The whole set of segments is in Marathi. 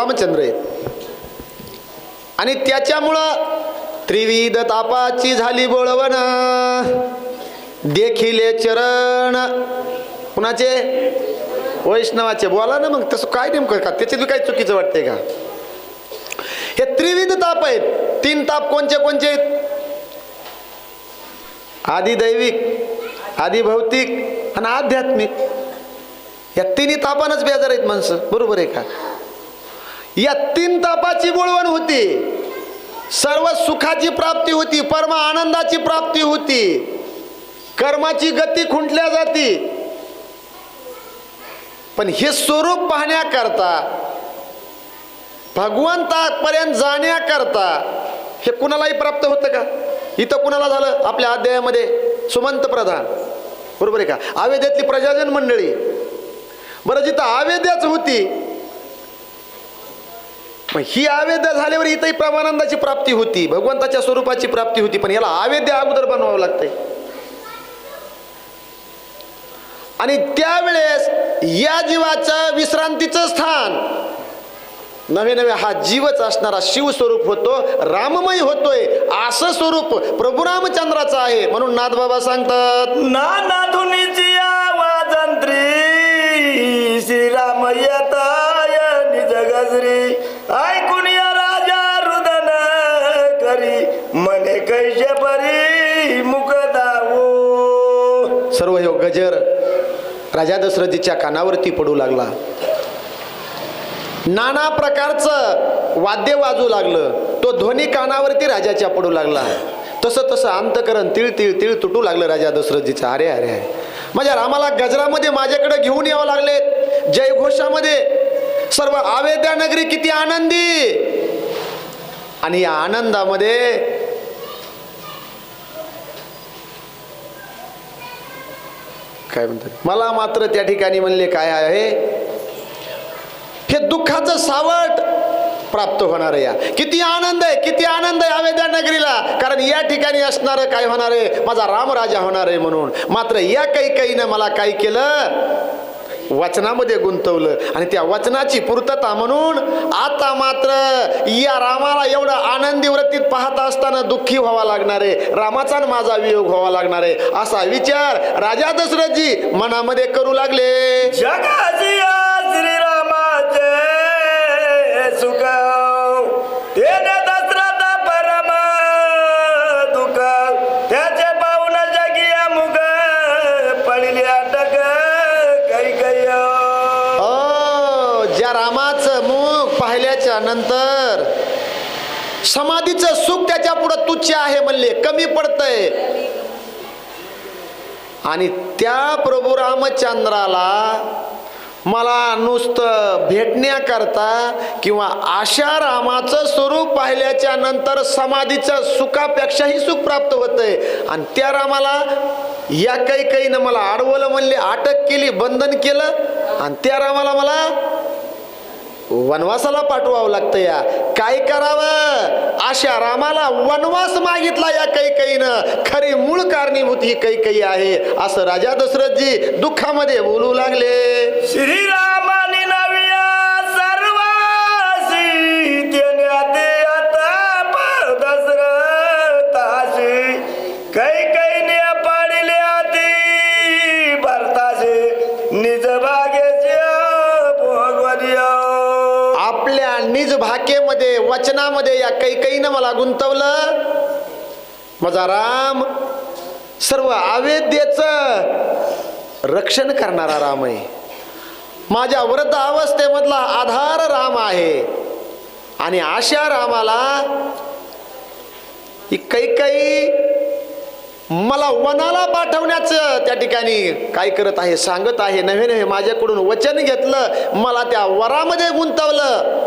रामचंद्र आहेत. आणि त्याच्यामुळं त्रिविध तापाची झाली बोळवण. देखिले चरण. कुणाचे? वैष्णवाचे. बोला ना मग तसं काय नेमकं का? त्याच्यात काही चुकीचं वाटते का? हे त्रिविध ताप आहेत. तीन ताप कोणचे कोणचे आहेत? आधी दैविक आधी भौतिक आणि आध्यात्मिक. या तिन्ही तापानच बेजार आहेत माणसं. बरोबर आहे का? या तीन तापाची बोळवण होती. सर्व सुखाची प्राप्ती होती परम आनंदाची प्राप्ती होती. कर्माची गती खुंटल्या जाती. पण हे स्वरूप पाहण्याकरता भगवंतापर्यंत जाण्याकरता हे कुणालाही प्राप्त होतं का? इथं कुणाला झालं? आपल्या अध्यायामध्ये सुमंत प्रधान. बरोबर आहे का? आवेद्यातली प्रजाजन मंडळी. बरं जिथं आवेद्याच होती मग ही आवेद्य झाल्यावर इथंही प्रमानंदाची प्राप्ती होती भगवंताच्या स्वरूपाची प्राप्ती होती पण याला आवेद्य अगोदर बनवावं लागतंय. आणि त्यावेळेस या जीवाचं विश्रांतीचं स्थान नवे नवे हा जीवच असणारा शिवस्वरूप होतो राममय होतोय असं स्वरूप प्रभू रामचंद्राचं आहे म्हणून नाथबाबा सांगतात. ना ना गजर राजा दशरथीच्या कानावरती पडू लागला. नाना प्रकारचं वाद्य वाजू लागलं. तो ध्वनी कानावरती राजाच्या पडू लागला. तसं तसं अंतकरण तिळ तिळ तिळ तुटू लागलं राजा दशरथजीचं. अरे अरे अरे. माझ्या रामाला गजरामध्ये माझ्याकडे घेऊन यावं लागलेत. जयघोषामध्ये सर्व आवेद्या नगरी किती आनंदी. आणि या आनंदामध्ये काय म्हणतात? मला मात्र त्या ठिकाणी म्हणले काय आहे? हे दुःखाचं सावट प्राप्त होणार आहे या. किती आनंद आहे किती आनंद आहे अवेद्या नगरीला. कारण या ठिकाणी असणार काय होणार आहे? माझा रामराजा होणार आहे म्हणून. मात्र या काही काहीनं मला काय केलं? वचनामध्ये गुंतवलं. आणि त्या वचनाची पूर्तता म्हणून आता मात्र या रामाला एवढं आनंदी वृत्तीत पाहत असताना दुःखी व्हावा लागणार आहे. रामाचा आणि माझा वियोग व्हावा लागणार आहे. असा विचार राजा दशरथजी मनामध्ये करू लागले. जगाजिया! समाधीचं सुख त्याच्या पुढं तुच्छ आहे म्हणले. कमी पडतंय. आणि त्या प्रभू रामचंद्राला मला नुसतं भेटण्याकरता किंवा आशा रामाचं स्वरूप पाहिल्याच्या नंतर समाधीचं सुखापेक्षाही सुख प्राप्त होतंय. आणि त्या रामाला या काही काहीनं मला अडवलं म्हणले अटक केली बंधन केलं. आणि त्या रामाला मला वनवासाला पाठवावं लागतं या. काय करावं? अशा रामाला वनवास मागितला या कैकईनं खरी मूळ कारणीभूत ही कैकई आहे. असं राजा दशरथजी दुःखामध्ये बोलू लागले. श्रीराम! वचनामध्ये या कैकईनं मला गुंतवलं. माझा राम सर्व अवेद्येच रक्षण करणारा राम आहे. माझ्या वृद्ध अवस्थेमधला आधार राम आहे. आणि अशा रामाला ही कैकई मला वनाला पाठवण्याचं त्या ठिकाणी काय करत आहे सांगत आहे. नव्हे नव्हे माझ्याकडून वचन घेतलं मला त्या वरामध्ये गुंतवलं.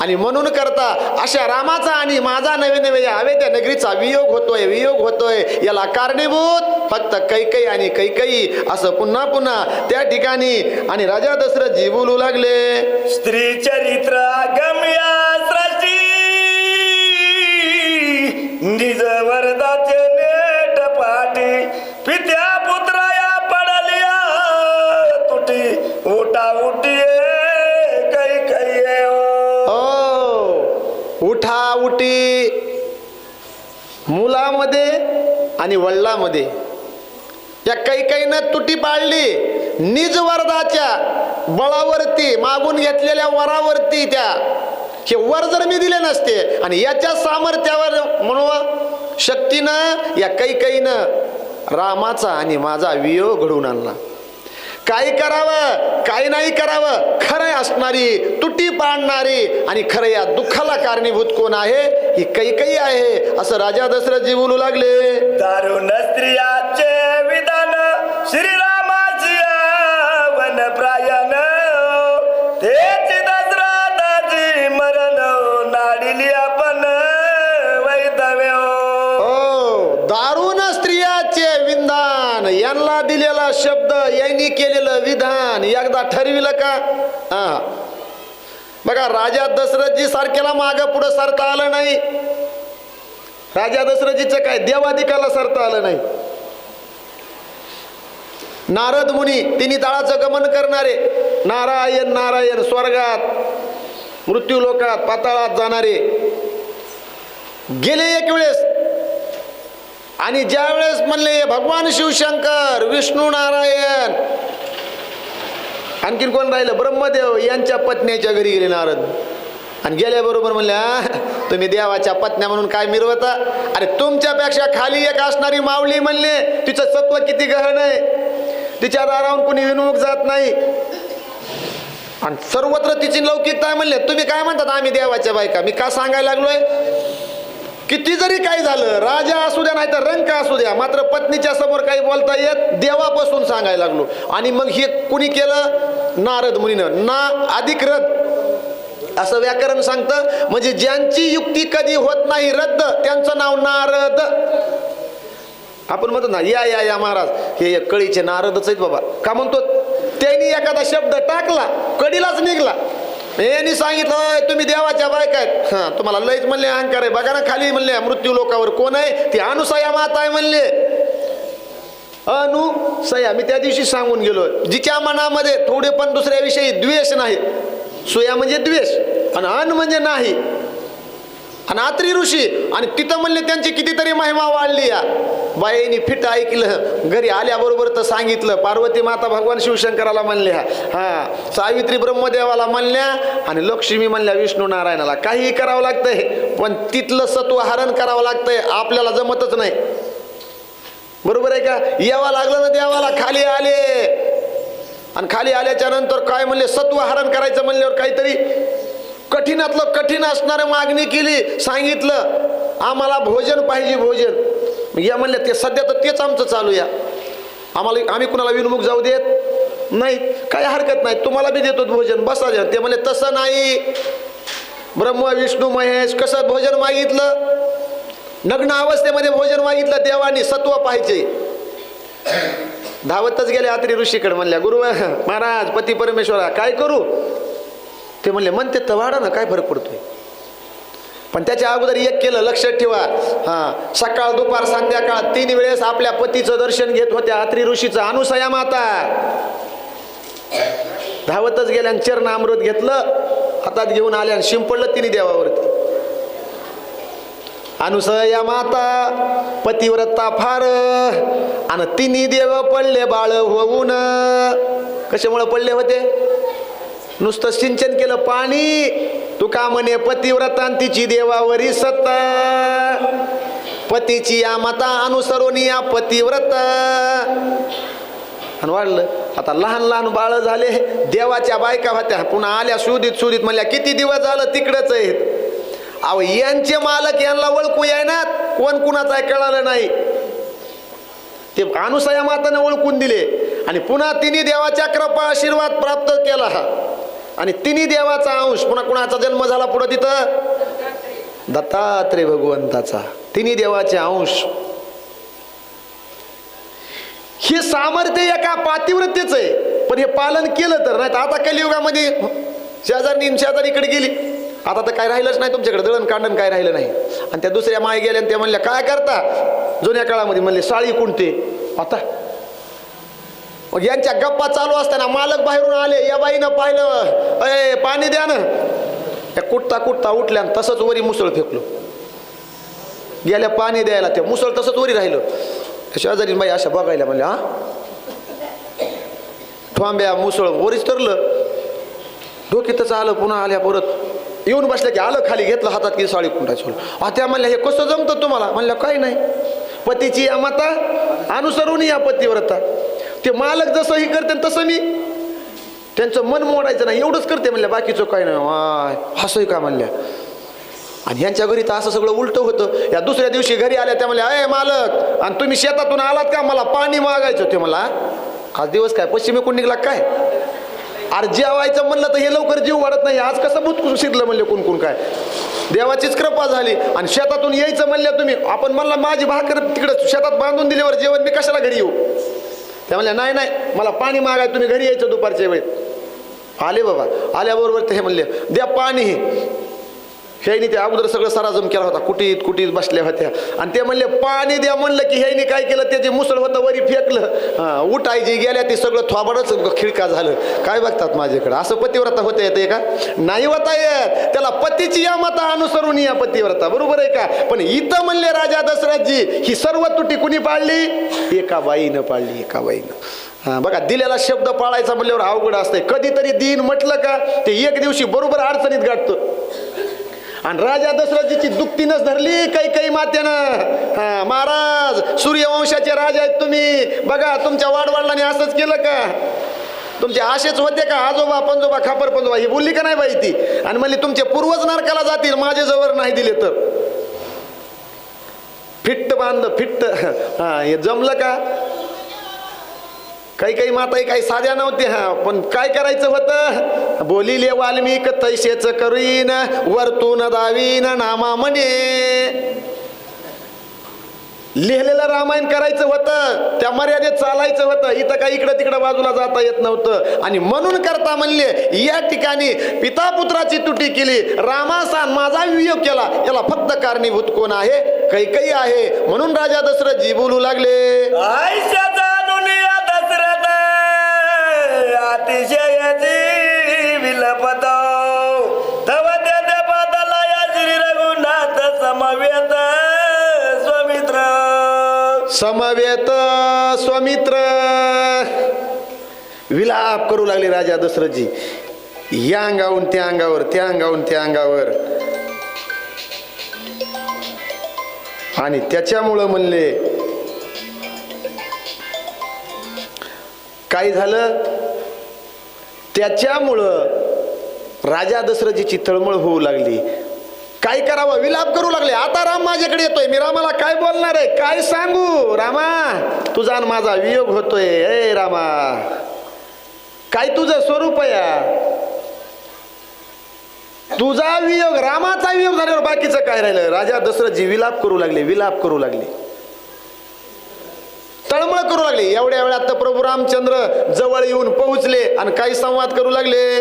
आणि म्हणून करता अशा रामाचा आणि माझा नवे नवे हवे त्या नगरीचा वियोग होतोय वियोग होतोय. याला कारणीभूत फक्त कैकई आणि कैकई असं पुन्हा पुन्हा त्या ठिकाणी आणि राजा दशरथजी बोलू लागले. स्त्री चरित्र गम्या निज वरदाचे नेट पाटी. पित्या पुत्राया पडल्या तुटी. उटा उटी शेवटी मुलामध्ये आणि वडिलामध्ये या काही काहीनं तुटी पाळली निज वरदाच्या बळावरती मागून घेतलेल्या वरावरती त्या. हे वर जर मी दिले नसते आणि याच्या सामर्थ्यावर म्हणून शक्तीनं या काही काहीनं रामाचा आणि माझा वियोग घडवून आणला. काय करावं काय नाही करावं. खरं असणारी तुटी पाडणारी आणि खरं या दुःखाला कारणीभूत कोण आहे? ही काही काही आहे. असं राजा दशरथजी बोलू लागले. दारुण स्त्रियाचे विधान श्रीरामाची वन प्रायन तेच दशरथाची मरण नाडिली आपण वैधव्य. हो दारुण स्त्रियाचे विधान यांना दिलेला शब्द यांनी केलेलं विधान एकदा ठरविलं का? हा. बघा राजा दशरथजी सारख्याला माग पुढं सरता आलं नाही. राजा दशरथजीचं काय? देवाधिकाला सरता आलं नाही. नारद मुनी तिने तळाचं गमन करणारे नारायण नारायण स्वर्गात मृत्यू लोकात पाताळात जाणारे. गेले एक वेळेस आणि ज्या वेळेस म्हणले भगवान शिवशंकर विष्णू नारायण. आणखीन कोण राहिलं? ब्रह्मदेव यांच्या पत्नीच्या घरी गेले नारद. आणि गेल्याबरोबर म्हणल्या तुम्ही देवाच्या पत्न्या म्हणून काय मिरवता? अरे तुमच्यापेक्षा खाली एक असणारी माऊली म्हणले तिचं सत्व किती गहन आहे. तिच्या दाराहून कोणी विनमुख जात नाही. आणि सर्वत्र तिची लौकिकता म्हणले तुम्ही काय म्हणतात? आम्ही देवाच्या बायका. मी का सांगायला लागलोय? किती जरी काय झालं राजा असू द्या नाही तर रंक असू द्या मात्र पत्नीच्या समोर काही बोलता येत देवापासून सांगायला लागलो. आणि मग हे कुणी केलं? नारद मुनीनं ना अधिक अधिकृत असं व्याकरण सांगतं म्हणजे ज्यांची युक्ती कधी होत नाही रद्द त्यांचं नाव नारद. आपण म्हणतो ना या या या महाराज हे कळीचे नारदच आहेत बाबा. का म्हणतो? त्यांनी एखादा शब्द टाकला कडीलाच निघला. यांनी सांगितलं तुम्ही देवाच्या बायका आहेत. हां तुम्हाला लयच म्हणले अहंकार आहे. बघा ना खाली म्हणले मृत्यू लोकावर कोण आहे? ती अनुसया माता आहे म्हणले. अनुसया मी त्या दिवशी सांगून गेलो जिच्या मनामध्ये थोडे पण दुसऱ्याविषयी द्वेष नाही सुया म्हणजे द्वेष आणि अन म्हणजे नाही. आणि आत्री ऋषी आणि तिथं म्हणले त्यांची कितीतरी महिमा वाढली या. बाईनी फिट ऐकलं. घरी आल्याबरोबर तर सांगितलं पार्वती माता भगवान शिवशंकराला म्हणल्या. हा सावित्री ब्रह्मदेवाला म्हणल्या आणि लक्ष्मी म्हणल्या विष्णू नारायणाला. काहीही करावं लागतंय पण तिथलं सत्व हरण करावं लागतंय आपल्याला जमतच नाही. बरोबर आहे का? यावं लागलं ना देवाला खाली आले. आणि खाली आल्याच्यानंतर काय म्हणले? सत्व हरण करायचं म्हणल्यावर काहीतरी कठीणातलं कठीण असणारं मागणी केली सांगितलं आम्हाला भोजन पाहिजे भोजन. या म्हणल्या ते सध्या तर तेच आमचं चालू या. आम्हाला आम्ही कुणाला विनमुख जाऊ देत नाही. काही हरकत नाही. तुम्हाला बी देतो भोजन. बसा ते म्हणले तसं नाही. ब्रह्म विष्णू महेश कसं भोजन मागितलं? नग्न अवस्थेमध्ये भोजन मागितलं देवानी सत्व पाहिजे. धावतच गेले आत्री ऋषीकडे म्हणल्या गुरु महाराज पती परमेश्वरा काय करू? ते म्हणले म्हणते तर वाढा ना काय फरक पडतोय? पण त्याच्या अगोदर एक केलं लक्षात ठेवा. हा सकाळ दुपार संध्याकाळ तीन वेळेस आपल्या पतीचं दर्शन घेत होत्या. अत्री ऋषीचं अनुसया माता. धावतच गेल्या आणि चरण अमृत घेतलं हातात घेऊन आल्या आणि शिंपडलं तिने देवावरती. अनुसया माता पतिव्रता फार आणि तिन्ही देव पडले बाळ होऊन. कशामुळे पडले होते? नुसतं सिंचन केलं पाणी. तुका म्हणे पतिव्रता आणि तिची देवावरी सत्ता. पतीची या माता अनुसरून या पतिव्रत. आणि वाढलं. आता लहान लहान बाळ झाले देवाच्या बायका होत्या. पुन्हा आल्या शोधित शोधित म्हणल्या किती दिवस झालं तिकडंच आहेत? अहो यांचे मालक यांना ओळखू ना कोण कुणाचं आहे कळालं नाही. ते अनुसया माताने ओळखून दिले. आणि पुन्हा तिने देवाच्या कृपा आशीर्वाद प्राप्त केला. आणि तिन्ही देवाचा अंश पुन्हा कुणाचा जन्म झाला पुढं तिथं? दत्तात्रय भगवंताचा. तिन्ही देवाचे अंश. हे सामर्थ्य एका पातिवृत्तीच आहे. पण हे पालन केलं तर नाही तर आता कलियुगामध्ये शेजारी शेजारी इकडे गेली. आता तर काय राहिलंच नाही तुमच्याकडे दळण कांडण काय राहिलं नाही. आणि त्या दुसऱ्या माय गेल्या आणि त्या म्हणल्या काय करता? जुन्या काळामध्ये म्हणले साळी कोणते आता मग यांच्या गप्पा चालू असताना मालक बाहेरून आले या बाईनं पाहिलं. अय पाणी द्या ना. त्या कुठता कुठता उठल्या तसंच वरी मुसळ फेकलो. गेल्या पाणी द्यायला ते मुसळ तसंच वरी राहिलं. शेजारी बाई अशा बघायला म्हणल्या हा? ठोंब्या मुसळ वरीच तरलं. डोक्यातच आलं पुन्हा आल्या परत. येऊन बसल्या की आलं खाली घेतलं हातात की साळी कुंटाची आ त्या म्हणल्या हे कसं जमतं तुम्हाला? म्हणलं काही नाही. पतीची या अनुसरून या पतीव्रता. ते मालक जसं हे करते तसं मी. त्यांचं मन मोडायचं नाही एवढंच करते म्हणल्या बाकीचं काय नाही. हसोय का म्हणल्या? आणि यांच्या घरी तर असं सगळं उलट होतं. या दुसऱ्या दिवशी घरी आल्या त्या म्हणल्या अय मालक आणि तुम्ही शेतातून आलात का? मला पाणी मागायचं ते मला आज दिवस काय? पश्चिमेकडून निघला काय? अरे जेवायचं म्हणलं तर हे लवकर जीव वाढत नाही. आज कसं भूत शिरलं म्हणले कोण कोण काय? देवाचीच कृपा झाली. आणि शेतातून यायचं म्हणलं तुम्ही आपण म्हणला माझी भाकर तिकडं शेतात बांधून दिल्यावर जेवण मी कशाला घरी येऊ? त्या म्हणल्या नाही नाही मला पाणी मागाय तुम्ही घरी यायचं दुपारच्या वेळेत. आले बाबा. आल्याबरोबर ते हे म्हणले द्या पाणी. ह्यानी त्या अगोदर सगळं सराजम केला होता. कुटीत कुटीत बसल्या होत्या. आणि ते म्हणले पाणी द्या म्हणलं की ह्यानी काय केलं? त्याचे मुसळ होतं वरी फेकलं. उठायची गेल्या ते सगळं थोबाडच खिळका झालं. काय बघतात माझ्याकडे? असं पतिव्रता होता येते का? नाही होता येत. त्याला पतीची या मता अनुसरून या पतिव्रता. बरोबर आहे का? पण इथं म्हणले राजा दशरथजी ही सर्व तुटी कुणी पाळली एका बाईनं पाळली एका बाईनं. बघा दिलेला शब्द पाळायचा म्हणल्यावर अवघड असतंय. कधीतरी दिन म्हटलं का ते एक दिवशी बरोबर अडचणीत गाठतं. आणि राजा दशरथजीची दुखतीनच धरली काही काही मात्यानं हा महाराज सूर्यवंशाचे राजा आहेत तुम्ही. बघा तुमच्या वाडवडिलांनी असंच केलं का? तुमचे आशेच होते का? आजोबा पंजोबा खापर पंजोबा ही बोलली का नाही बाई ती? आणि म्हणली तुमचे पूर्वज नारकाला जातील माझे जवळ नाही दिले तर. फिट्ट बांध फिट्ट. हा हे जमलं का? काही काही माताई काही साध्या नव्हत्या. पण काय करायचं होतं? बोलिले वाल्मिक तैसेच करीन वरतून दावीन नामा म्हणे लिहिलेलं रामायण करायचं होतं त्या मर्यादेत चालायचं होतं. इथं काही इकडं तिकडं बाजूला जाता येत नव्हतं. आणि म्हणून करता म्हणले या ठिकाणी पिता पुत्राची तुटी केली. रामासान माझा वियोग केला. याला फक्त कारणीभूत कोण आहे? कैकई आहे. म्हणून राजा दशरथजी बोलू लागले. अतिशय विलपत तव त्या पदाला या श्री रघुनाथ समवेत स्वमित्र. समवेत स्वमित्र. विलाप करू लागले राजा दशरथजी. या अंगाहून त्या अंगावर त्या अंगाहून त्या अंगावर. आणि त्याच्यामुळं म्हणले काय झालं? त्याच्यामुळं राजा दशरथीची तळमळ होऊ लागली. काय करावं? विलाप करू लागले. आता राम माझ्याकडे येतोय. मी रामाला काय बोलणार आहे? काय सांगू? रामा तुझा आणि माझा वियोग होतोय. ए रामा. काय तुझं स्वरूप आहे या? तुझा वियोग रामाचा वियोग झाल्यावर बाकीचं काय राहिलं? राजा दशरथजी विलाप करू लागले विलाप करू लागले. तळमळ करू लागले. एवढ्या वेळात तर प्रभू रामचंद्र जवळ येऊन पोहोचले आणि काही संवाद करू लागले.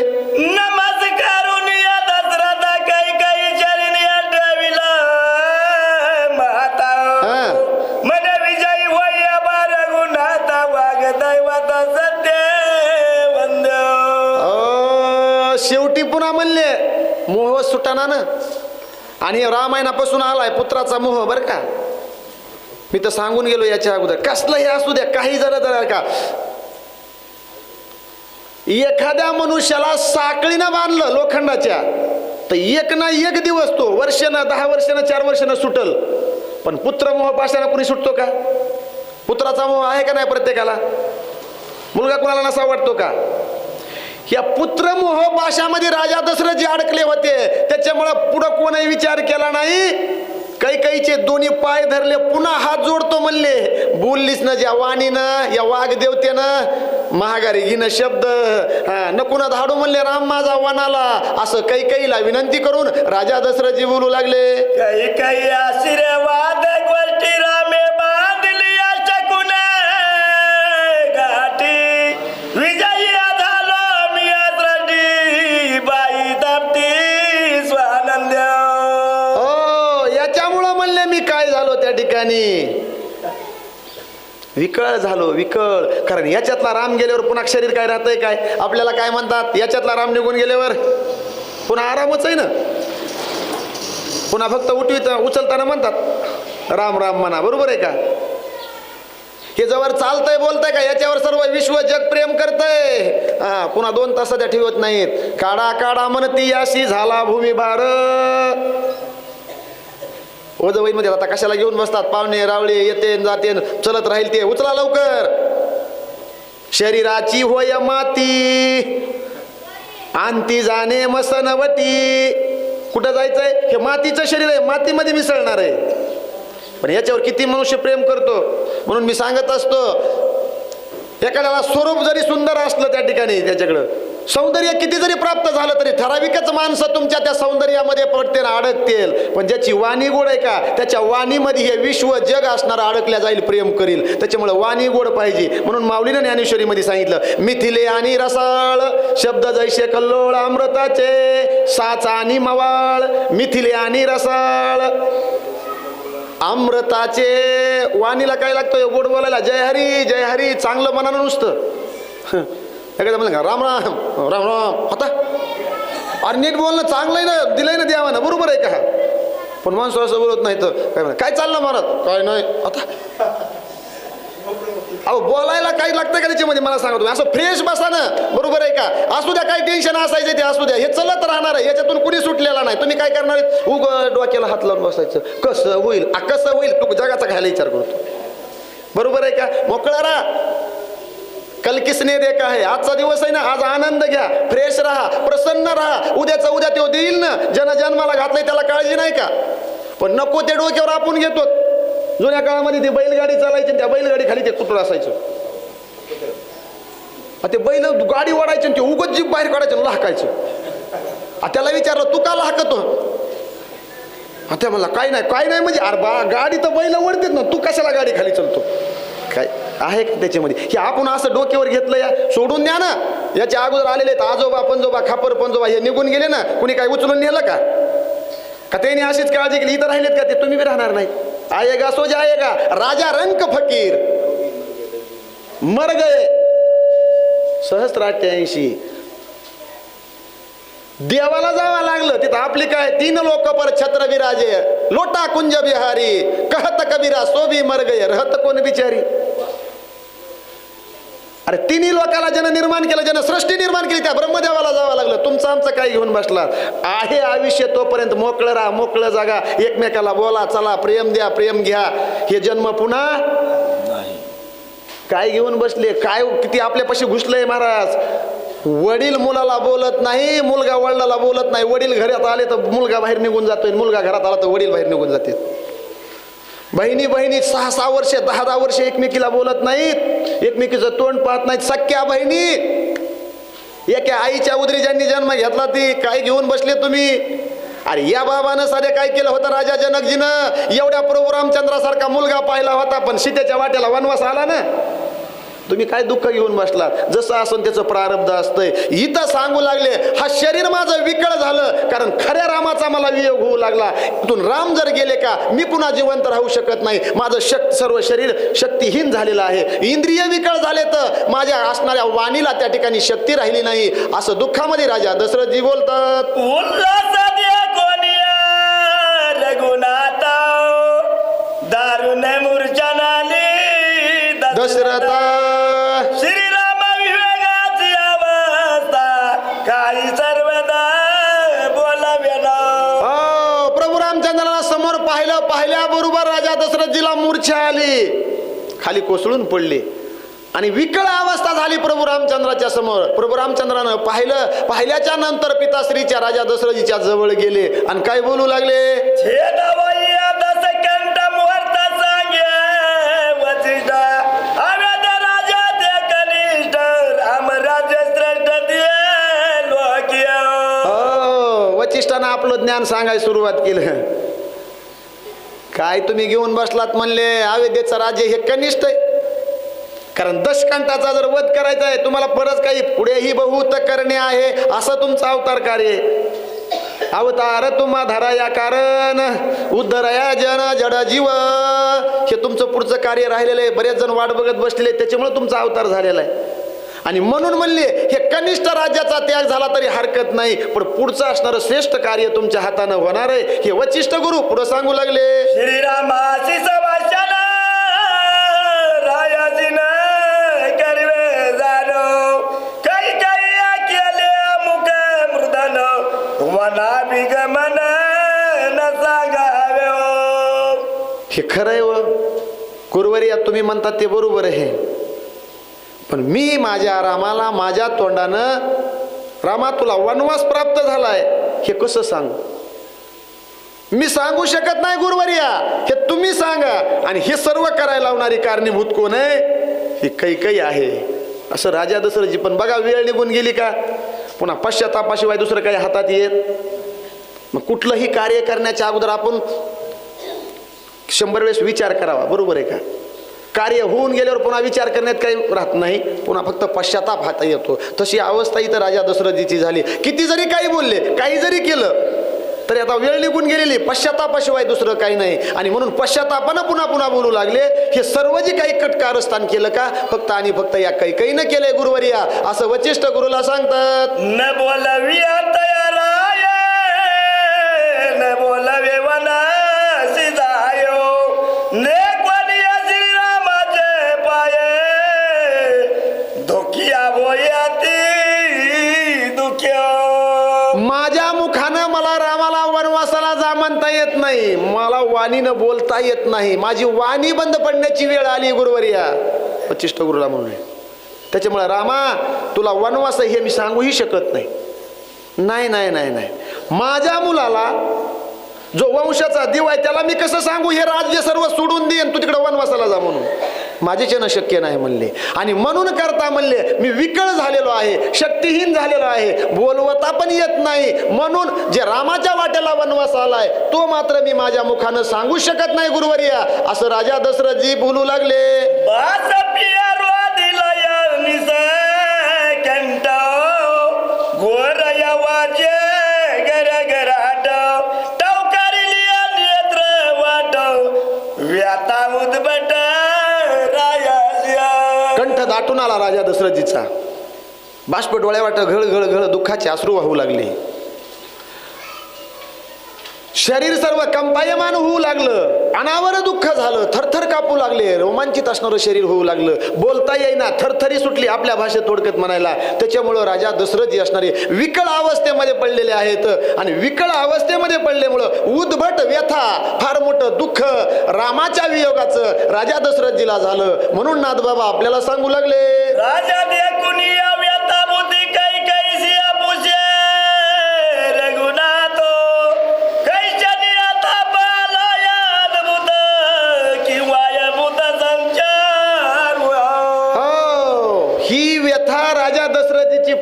अ, शेवटी पुन्हा म्हणले मोह सुटाना ना. आणि रामायणापासून आलाय पुत्राचा मोह बर का? मी तर सांगून गेलो याच्या अगोदर कसलंही असू द्या काही जरा जरा का? एखाद्या मनुष्याला साखळीनं बांधलं लोखंडाच्या तर एक ना एक दिवस तो वर्षानं दहा वर्षानं चार वर्षानं सुटल. पण पुत्र मोह पाशानं सुटतो का? पुत्राचा मोह आहे का नाही प्रत्येकाला? मुलगा कोणाला नसा वाटतो का? या पुत्रमोह पाशामध्ये राजा दशरथ जे अडकले होते. त्याच्यामुळं पुढं कोणी विचार केला नाही. काही काहीचे दोन्ही पाय धरले पुन्हा हात जोडतो म्हणले. बोललीस ना ज्या वाणीनं या वाघ देवतेनं महागारी घेणं शब्द. हा, नको धाडू म्हणले राम माझा वनाला असं काही काहीला विनंती करून राजा दशरथजी बोलू लागले. काही काही आशीर्वाद गोष्टी त्याने विकळ झालो विकळ. कारण याच्यातला राम गेल्यावर पुन्हा शरीर काय राहतंय काय? आपल्याला काय म्हणतात? याच्यातला राम निघून गेल्यावर पुन्हा आरामच आहे ना? पुन्हा फक्त उठवित उचलताना म्हणतात राम राम म्हणा. बरोबर आहे का? हे जवळ चालतंय बोलतंय का? याच्यावर सर्व विश्व जग प्रेम करतंय. हा पुन्हा दोन तासाच्या ठेवत नाहीत. काढा काढा म्हणती अशी झाला भूमी भारमध्ये आता कशाला घेऊन बसतात? पाहुणे रावळे येते जाते चलत राहील ते. उचला लवकर. शरीराची होय माती. आणती जाणे मसनवती. कुठं जायचंय? हे मातीचं शरीर आहे. मातीमध्ये मिसळणार आहे. पण याच्यावर किती मनुष्य प्रेम करतो? म्हणून मी सांगत असतो एखाद्याला स्वरूप जरी सुंदर असलं त्या ठिकाणी त्याच्याकडं सौंदर्य किती जरी प्राप्त झालं तरी ठराविकच माणसं तुमच्या त्या सौंदर्यामध्ये पडते ना अडकतील. पण ज्याची वाणी गोड आहे का त्याच्या वाणीमध्ये हे विश्व जग असणारं अडकल्या जाईल प्रेम करील. त्याच्यामुळे वाणी गोड पाहिजे. म्हणून माऊलीनं ज्ञानेश्वरीमध्ये सांगितलं मिथिले आणि रसाळ शब्द जैसे कल्लोळ अमृताचे साच आणि मवाळ मिथिले आणि रसाळ अमृताचे. वाणीला काय लागतं गोड बोलायला जय हरी जय हरी. चांगलं मनानं नुसतं. हं. एखादा म्हणलं का राम राम राम राम. आता? अरे नीट बोलणं चांगलं आहे ना दिलंय ना देवानं बरोबर आहे का? पण माणसं असं बोलत नाही तर काय म्हणा काय चाललं महाराज? काय नाही. आता? अहो बोलायला काही लागतं का त्याच्यामध्ये? मला सांगा तुम्ही. असं फ्रेश बसा ना बरोबर आहे का? असू द्या काही टेन्शन असायचं ते असू द्या. हे चलत राहणार आहे. याच्यातून कुणी सुटलेला नाही. तुम्ही काय करणार आहे उग डोक्याला हात लावून बसायचं. कसं होईल? कसं होईल? तू जगाचा घ्यायला विचार करतो. बरोबर आहे का? मोकळा राहा. कल किसने देखा आहे आजचा दिवस आहे ना आज आनंद घ्या फ्रेश राहा प्रसन्न राहा. उद्याचा उद्या तो देईल ना. जन जन्माला घातलंय त्याला काळजी नाही का? पण नको ते डोक्यावर आपण घेतो. जुन्या काळामध्ये ती बैलगाडी चालायची त्या बैलगाडी खाली ते कुत्र असायचं. ते बैल गाडी ओढायची आणि ते उगत जीप बाहेर काढायचं आणि त्याला विचारलं तू का लहाकतो आता त्या म्हणला काय नाही काय नाही म्हणजे अरे बा गाडी तर बैल ओढतेत ना तू कशाला गाडी खाली चलतो? आहे त्याच्यामध्ये. हे आपण असं डोक्यावर घेतलं या सोडून द्या ना. याच्या अगोदर आलेले आहेत आजोबा पंजोबा खापर पंजोबा हे निघून गेले ना. कुणी काय उचलून नेलं का? का त्यांनी अशीच काळजी केली? इथं राहिलेत का ते? तुम्ही बी राहणार नाहीत आएगा सो आयेगा राजा रंक फकीर. मर गए सहस्राठ्याऐंशी देवाला जावं लागलं. तिथं आपली काय? तीन लोक पर छत्र विराजे लोटा कुंज बिहारी. कहत कबीरा सो मर गए रहत कोण बिचारी? अरे तिन्ही लोकाला जन निर्माण केलं जन सृष्टी निर्माण केली त्या ब्रह्मदेवाला जावं लागलं. तुमचं आमचं काय घेऊन बसला. आहे आयुष्य तोपर्यंत मोकळं राहा मोकळं जागा. एकमेकाला बोला चला प्रेम द्या प्रेम घ्या. हे जन्म पुन्हा काय घेऊन बसले? काय किती आपल्यापाशी घुसलंय महाराज? वडील मुलाला बोलत नाही मुलगा वडिलाला बोलत नाही. वडील घरात आले तर मुलगा बाहेर निघून जातोय मुलगा घरात आला तर वडील बाहेर निघून जाते बहिणी बहिणी सहा सहा वर्ष दहा दहा वर्ष एकमेकीला बोलत नाहीत. एकमेकीचं तोंड पाहत नाहीत. सख्या बहिणी एका आईच्या उदरी ज्यांनी जन्म घेतला ती काय घेऊन बसले तुम्ही? अरे या बाबानं सारे काय केलं होतं राजा जनकजीनं? एवढ्या प्रभू रामचंद्रासारखा मुलगा पाहिला होता पण सीतेच्या वाट्याला वनवास आला ना? तुम्ही काय दुःख घेऊन बसलात? जसं असून त्याचं प्रारब्ध असतंय. इथं सांगू लागले हा शरीर माझं विकळ झालं कारण खऱ्या रामाचा मला वियोग होऊ लागला. इथून राम जर गेले का मी पुन्हा जिवंत राहू शकत नाही. माझं शक्ती सर्व शरीर शक्तिहीन झालेलं आहे. इंद्रिय विकळ झाले तर माझ्या असणाऱ्या वाणीला त्या ठिकाणी शक्ती राहिली नाही. असं दुःखामध्ये राजा दशरथजी बोलतात. उल्हासात या कोणिया दारुण मूर्छनाली दशरथा. श्रीराम विवेकाची अवस्था काही सर्वदा बोलावे ना हो प्रभू रामचंद्राला समोर पाहिलं पाहिल्याबरोबर राजा दशरथजीला मूर्छा आली. खाली कोसळून पडले. आणि विकळ अवस्था झाली प्रभू रामचंद्राच्या समोर. प्रभू रामचंद्रानं पाहिलं पाहिल्याच्या नंतर पिताश्रीच्या राजा दशरथजीच्या जवळ गेले. आणि काय बोलू लागले? आपलं ज्ञान सांगायला सुरुवात केलं. काय तुम्ही घेऊन बसलात म्हणले अवेद्याचं राज्य हे कनिष्ठ आहे. कारण दशकांताचा जर वध करायचा आहे तुम्हाला परत काही पुढेही बहुत करणे आहे असं तुमचं अवतार कार्य अवतार तुम्हा धरा या कारण उद्धरया जन जड जीव. हे तुमचं पुढचं कार्य राहिलेलं आहे. बरेच जण वाट बघत बसलेले त्याच्यामुळे तुमचा अवतार झालेला आहे. आणि म्हणून म्हणले हे कनिष्ठ राज्याचा त्याग झाला तरी हरकत नाही पण पुढचं असणारं श्रेष्ठ कार्य तुमच्या हातानं होणार आहे. हे वचिष्ठ गुरु पुढे सांगू लागले. हो. हे खरं आहे व गुरुवारी तुम्ही म्हणतात ते बरोबर आहे. पण मी माझ्या रामाला माझ्या तोंडानं रामा तुला वनवास प्राप्त झालाय. हे कसं सांगू? मी सांगू शकत नाही गुरुवर्या. हे तुम्ही सांगा. आणि हे सर्व करायला लावणारी कारणीभूत कोण आहे? ही कैकई आहे. असं राजा दशरथजी पण बघा वेळ निघून गेली का? पुन्हा पश्चातापाशिवाय दुसरं काही हातात येत? मग कुठलंही कार्य करण्याच्या अगोदर आपण शंभर वेळेस विचार करावा. बरोबर आहे का? कार्य होऊन गेल्यावर पुन्हा विचार करण्यात काही राहत नाही. पुन्हा फक्त पश्चाताप हाता येतो. तशी अवस्था इथं राजा दशरथजीची झाली. किती जरी काही बोलले काही जरी केलं तरी आता वेळ निघून गेलेली. पश्चातापाशिवाय दुसरं काही नाही. आणि म्हणून पश्चातापानं पुन्हा पुन्हा बोलू लागले. हे सर्व जे काही कटकारस्थान केलं का फक्त आणि फक्त या काही काही न केलंय गुरुवर्या. असं वचिष्ठ गुरुला सांगतात. न बोल वाणीनं बोलता येत नाही. माझी वाणी बंद पडण्याची वेळ आली गुरुवर्या. वचिष्ठ गुरुला म्हणून. त्याच्यामुळे रामा तुला वनवास हे मी सांगूही शकत नाही. नाही नाही नाही नाही. माझ्या मुलाला जो वंशाचा देव आहे त्याला मी कसं सांगू? हे राज्य सर्व सोडून देईन तू तिकडे वनवासाला जा म्हणून. माझ्याच्यानं शक्य नाही म्हणले. आणि म्हणून करता म्हणले मी विकळ झालेलो आहे शक्तिहीन झालेलो आहे बोलवता पण येत नाही. म्हणून जे रामाच्या वाट्याला वनवास आलाय तो मात्र मी माझ्या मुखानं सांगू शकत नाही गुरुवर्या. असं राजा दशरथजी बोलू लागले. कंठ आला राजा दशरथजीचा. बाष्प डोळ्या वाट घळ घळ घळ दुःखाचे अश्रू वाहू लागले. शरीर सर्व कंपायमान होऊ लागलं. अनावर दुःख झालं थरथर कापू लागले रोमांचित असणारं शरीर होऊ लागलं. बोलता येईना थरथरी सुटली आपल्या भाषेत थोडक्यात म्हणायला. त्याच्यामुळं राजा दशरथजी असणारे विकळ अवस्थेमध्ये पडलेले आहेत. आणि विकळ अवस्थेमध्ये पडल्यामुळं उद्भट व्यथा फार मोठं दुःख रामाच्या वियोगाचं राजा दशरथजीला झालं. म्हणून नाथबाबा आपल्याला सांगू लागले. राजा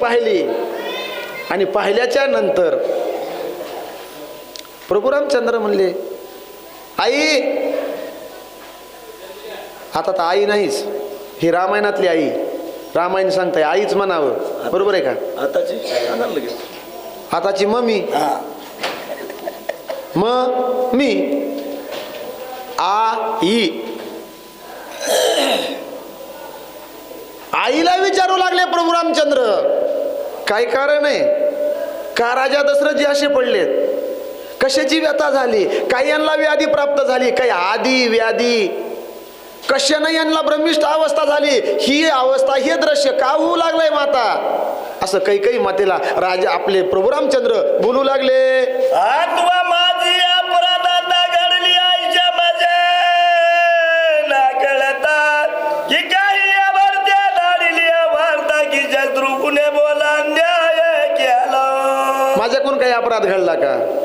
पाहिली. आणि पाहिल्याच्या नंतर प्रभू रामचंद्र म्हणले आई आता तर आई नाहीच. ही रामायणातली आई. रामायण सांगताय आईच म्हणावं. बरोबर आहे का? आताची आताची मम्मी. म मी आ ई आईला विचारू लागले प्रभू रामचंद्र. काय कारण आहे. का राजा दशरथजी असे पडलेत? कशाची व्यथा झाली? काही यांना व्याधी प्राप्त झाली? काही आधी व्याधी? कशाने यांना ब्रह्मिष्ट अवस्था झाली? ही अवस्था हे दृश्य का होऊ लागलंय माता? असं काही काही मातेला राजा आपले प्रभू रामचंद्र बोलू लागले. अपराध घडला का?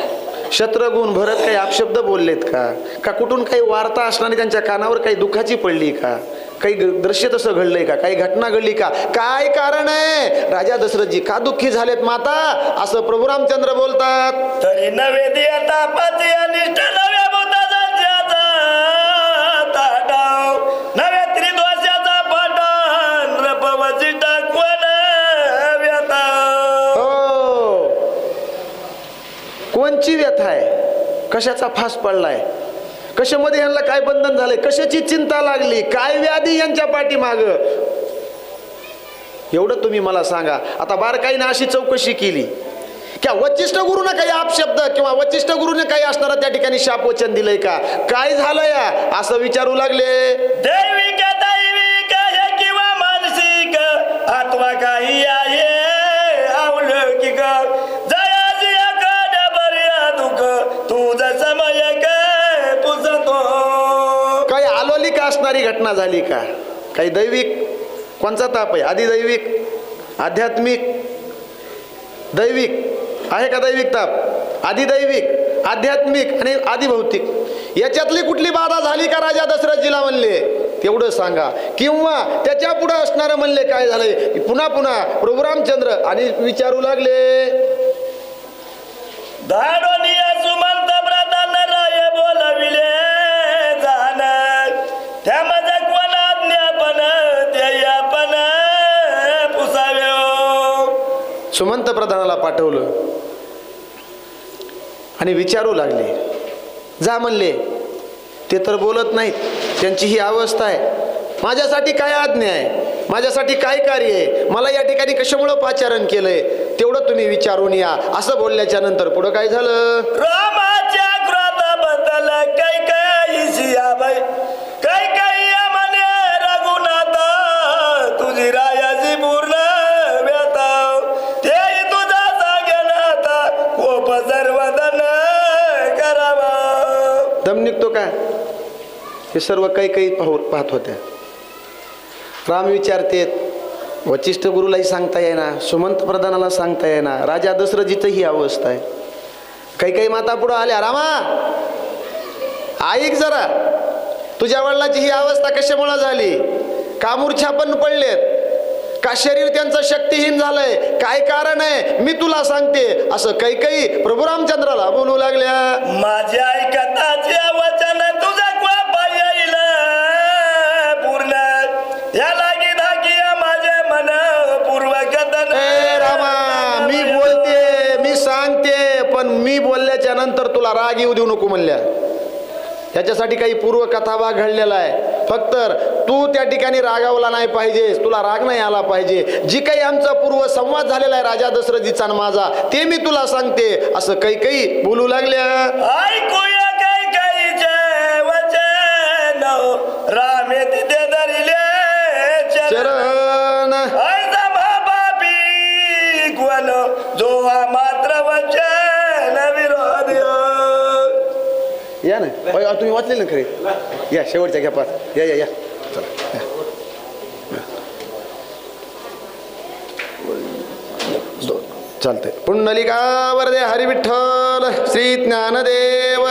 शत्रगुण भरत काही अपशब्द बोललेत का? का कुठून काही वार्ता असणारी त्यांच्या कानावर काही दुःखाची पडली का? काही दृश्य तसं घडलंय का? काही घटना घडली का? काय कारण आहे? राजा दशरथजी का दुःखी झालेत माता? असं प्रभू रामचंद्र बोलतात. तरी नवे कोणची व्यथा आहे. कशाचा फास पडलाय? कशामध्ये यांना काय बंधन झालंय? कशाची चिंता लागली? काय व्याधी यांच्या पाठीमाग? एवढं तुम्ही मला सांगा. आता बारकाईनं अशी चौकशी केली. क्या वचिष्ठ गुरुनं काही आपशब्द किंवा वचिष्ठ गुरुने काही असणारा त्या ठिकाणी शाप वचन दिलंय का? काय झालं या? असं विचारू लागले. दैविक दैविक हे किंवा मानसिक अथवा काही आहे असणारी घटना झाली का? काही दैविक? कोणचा ताप आहे? आदिदैविक आध्यात्मिक? दैविक? आहे का दैविक ताप? आदिदैविक आध्यात्मिक आणि आदिभौतिक याच्यातली कुठली बाधा झाली का राजा दशरथजीला म्हणले? तेवढं सांगा. किंवा त्याच्या पुढं असणारं म्हणले काय झालंय? पुन्हा पुन्हा प्रभू आणि विचारू लागले. पंतप्रधानाला पाठवलं. आणि विचारू लागले. जा म्हणले ते तर बोलत नाहीत. त्यांची ही अवस्था आहे. माझ्यासाठी काय आज्ञा आहे? माझ्यासाठी काय कार्य आहे? मला या ठिकाणी कशामुळं पाचारण केलंय? तेवढं तुम्ही विचारून या. असं बोलल्याच्या नंतर पुढं काय झालं? हे सर्व काही काही पाहू पाहत होत्या. राम विचारतेत वचिष्ठ गुरुलाही सांगता येणार सुमंत प्रधानाला सांगता येणार राजा दशरथीचं ही अवस्था आहे. काही काही माता पुढं आल्या रामा! ऐक जरा तुझ्या वडिलाची ही अवस्था कशामुळे झाली? का मूर्छा पण पडलेत. का शरीर त्यांचं शक्तिहीन झालंय? काय कारण आहे? मी तुला सांगते. असं काही काही प्रभू रामचंद्राला बोलू लागल्या. माझ्या ऐकताचे राग येऊ देऊ नको म्हणल्या. त्याच्यासाठी काही पूर्व कथाभाग घडलेला आहे. फक्त तू त्या ठिकाणी रागावला नाही पाहिजेस तुला राग नाही आला पाहिजे. जी काही आमचा पूर्व संवाद झालेला आहे राजा दशरथीचा माझा ते मी तुला सांगते. असं काही काही बोलू लागल्या. या तुम्ही वाचले ना खरे? या शेवटच्या घ्या पाच या या या. चला या. दो- चालतंय. पुण्यलिका वरदे हरिविठ्ठल श्री ज्ञानदेव.